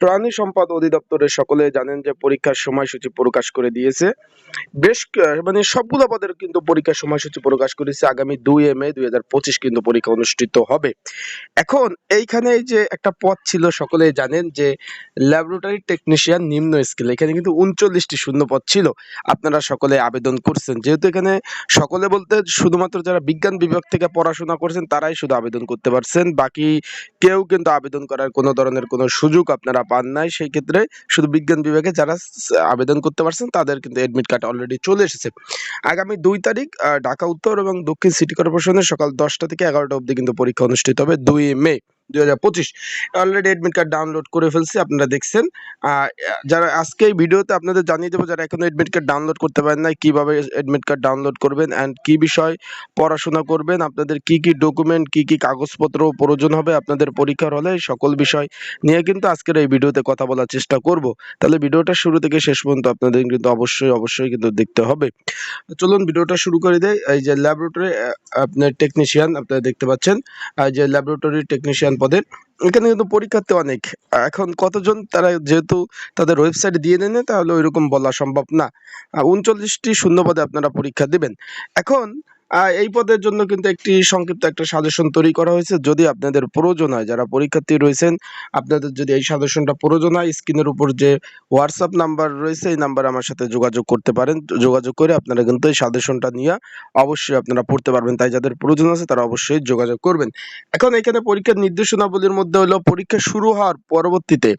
প্রাণী সম্পদ অধিদপ্তরের সকলে জানেন যে পরীক্ষার সময়সূচি প্রকাশ করে দিয়েছে। বেশ মানে সবগুলো পদের কিন্তু পরীক্ষার সময়সূচি প্রকাশ করেছে। আগামী দুই মে দুই হাজার পঁচিশ কিন্তু পরীক্ষা অনুষ্ঠিত হবে। এখন এইখানে যে একটা পদ ছিল সকলে জানেন যে ল্যাবরেটরি টেকনিশিয়ান নিম্ন স্কেল এখানে কিন্তু উনচল্লিশটি শূন্য পদ ছিল। আপনারা সকলে আবেদন করছেন। যেহেতু এখানে সকলে বলতে শুধুমাত্র যারা বিজ্ঞান বিভাগ থেকে পড়াশোনা করছেন, তারাই শুধু আবেদন করতে পারছেন। বাকি কেউ কিন্তু আবেদন করার কোনো ধরনের কোনো সুযোগ আপনারা পান নাই সেই ক্ষেত্রে শুধু বিজ্ঞান বিভাগে যারা আবেদন করতে পারছেন, তাদের কিন্তু এডমিট কার্ড অলরেডি চলে এসেছে। আগামী দুই তারিখ ঢাকা উত্তর এবং দক্ষিণ সিটি কর্পোরেশনের সকাল দশটা থেকে এগারোটা অবধি কিন্তু পরীক্ষা অনুষ্ঠিত হবে দুই মে। দুই হাজার পঁচিশ অলরেডি এডমিট কার্ড ডাউনলোড করে ফেলছি, আপনারা দেখছেন। যারা আজকে এই ভিডিওতে আপনাদের জানিয়ে দেবো, যারা এখনও এডমিট কার্ড ডাউনলোড করতে পারেন নাই, কীভাবে এডমিট কার্ড ডাউনলোড করবেন অ্যান্ড কি বিষয় পড়াশোনা করবেন, আপনাদের কি কি ডকুমেন্ট কি কি কাগজপত্র প্রয়োজন হবে আপনাদের পরীক্ষার হলে সকল বিষয় নিয়ে কিন্তু আজকের এই ভিডিওতে কথা বলার চেষ্টা করব। তাহলে ভিডিওটা শুরু থেকে শেষ পর্যন্ত আপনাদের কিন্তু অবশ্যই অবশ্যই কিন্তু দেখতে হবে। চলুন ভিডিওটা শুরু করে দেয় এই যে ল্যাবরেটরি আপনার টেকনিশিয়ান আপনারা দেখতে পাচ্ছেন। যে ল্যাবরেটরি টেকনিশিয়ান পদের এখানে কিন্তু পরীক্ষার্থী অনেক। এখন কতজন তারা যেহেতু তাদের ওয়েবসাইট দিয়ে দেন তাহলে ওইরকম বলা সম্ভব না। উনচল্লিশটি শূন্য পদে আপনারা পরীক্ষা দেবেন। এখন এই পদের জন্য কিন্তু একটি সংক্ষিপ্ত একটা সাজেশন তৈরি করা হয়েছে। যদি আপনাদের প্রয়োজন হয়, যারা পরীক্ষার্থী রয়েছেন, আপনাদের যদি এই সাজেশনটা প্রয়োজন হয়, স্ক্রিনের উপর যে হোয়াটসঅ্যাপ নাম্বার রয়েছে, এই নাম্বারে আমার সাথে যোগাযোগ করতে পারেন। যোগাযোগ করে আপনারা কিন্তু এই সাজেশনটা নিয়ে অবশ্যই আপনারা পড়তে পারবেন। তাই যাদের প্রয়োজন আছে, তারা অবশ্যই যোগাযোগ করবেন। এখন এখানে পরীক্ষার নির্দেশনাবলীর মধ্যে হলো, পরীক্ষা শুরু হওয়ার পরবর্তীতে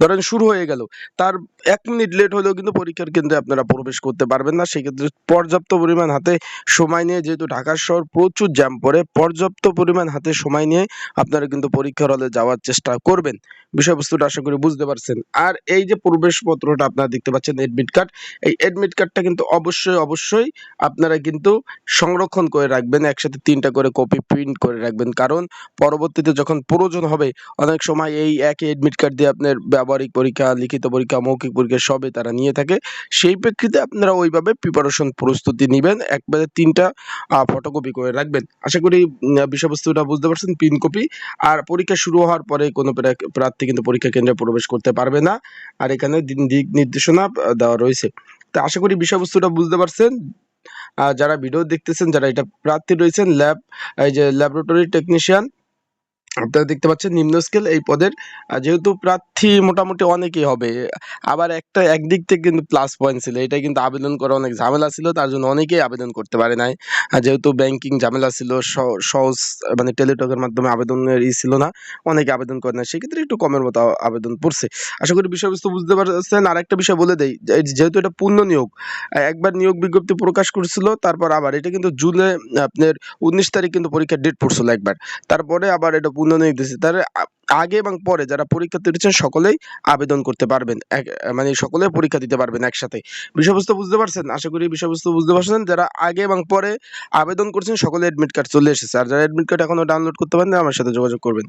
ধরেন শুরু হয়ে গেল। তার এক মিনিট লেট হলেও কিন্তু পরীক্ষার কেন্দ্রে আপনারা প্রবেশ করতে পারবেন না। সেক্ষেত্রে পর্যাপ্ত পরিমাণ হাতে সময় নিয়ে, যেহেতু ঢাকা শহর প্রচুর জ্যাম পড়ে, পর্যাপ্ত পরিমাণ হাতে সময় নিয়ে আপনারা কিন্তু পরীক্ষার হলে যাওয়ার চেষ্টা করবেন। বিষয়বস্তুটা আশা করি বুঝতে পারছেন। আর এই যে প্রবেশপত্রটা আপনারা দেখতে পাচ্ছেন এডমিট কার্ড এই এডমিট কার্ডটা কিন্তু অবশ্যই অবশ্যই আপনারা কিন্তু সংরক্ষণ করে রাখবেন, একসাথে তিনটা করে কপি প্রিন্ট করে রাখবেন। কারণ পরবর্তীতে যখন প্রয়োজন হবে, অনেক সময় এই একই এডমিট কার্ড দিয়ে আপনার ব্যবহারিক পরীক্ষা, লিখিত পরীক্ষা, মৌখিক পরীক্ষা সবে তারা নিয়ে থাকে। সেই প্রেক্ষিতে আপনারা ওইভাবে প্রিপারেশন প্রস্তুতি নেবেন। একবারে তিনটা ফটোকপি করে রাখবেন। আশা করি বিষয়বস্তুটা বুঝতে পারছেন পিন কপি আর পরীক্ষা শুরু হওয়ার পরে কোনো প্রার্থী কিন্তু পরীক্ষা কেন্দ্রে প্রবেশ করতে পারবে না। আর এখানে দিক নির্দেশনা দেওয়া রয়েছে। তো আশা করি বিষয়বস্তুটা বুঝতে পারছেন। যারা ভিডিও দেখতেছেন, যারা এটা প্রার্থী রয়েছেন ল্যাব এই যে ল্যাবরেটরি টেকনিশিয়ান আপনারা দেখতে পাচ্ছেন নিম্ন স্কেল এই পদের যেহেতু প্রার্থী মোটামুটি অনেকেই হবে, আবার একটা একদিক থেকে কিন্তু প্লাস পয়েন্ট ছিল এটা কিন্তু আবেদন করা অনেক ঝামেলা ছিল, তার জন্য অনেকেই আবেদন করতে পারে নাই। যেহেতু ব্যাংকিং ঝামেলা ছিল সহজ মানে টেলিটকের মাধ্যমে আবেদনের ই ছিল না, অনেকে আবেদন করে না সেক্ষেত্রে একটু কমের মতো আবেদন পড়ছে। আশা করি বিষয়বস্তু বুঝতে পারছেন আর একটা বিষয় বলে দেই যেহেতু এটা পূর্ণ নিয়োগ, একবার নিয়োগ বিজ্ঞপ্তি প্রকাশ করেছিল, তারপর আবার এটা কিন্তু জুনে আপনার উনিশ তারিখ কিন্তু পরীক্ষার ডেট পড়ছিল একবার, তারপরে আবার এটা পুনর্নিয়োগ নির্দেশে তার আগে এবং পরে যারা পরীক্ষার্থী রয়েছেন সকলেই আবেদন করতে পারবেন। মানে সকলে পরীক্ষা দিতে পারবেন একসাথে। বিষয়বস্তু বুঝতে পারছেন? আশা করি বিষয়বস্তু বুঝতে পারছেন। যারা আগে এবং পরে আবেদন করছেন, সকলে অ্যাডমিট কার্ড চলে এসেছে। আর যারা অ্যাডমিট কার্ড এখনও ডাউনলোড করতে পারেন আমার সাথে যোগাযোগ করবেন।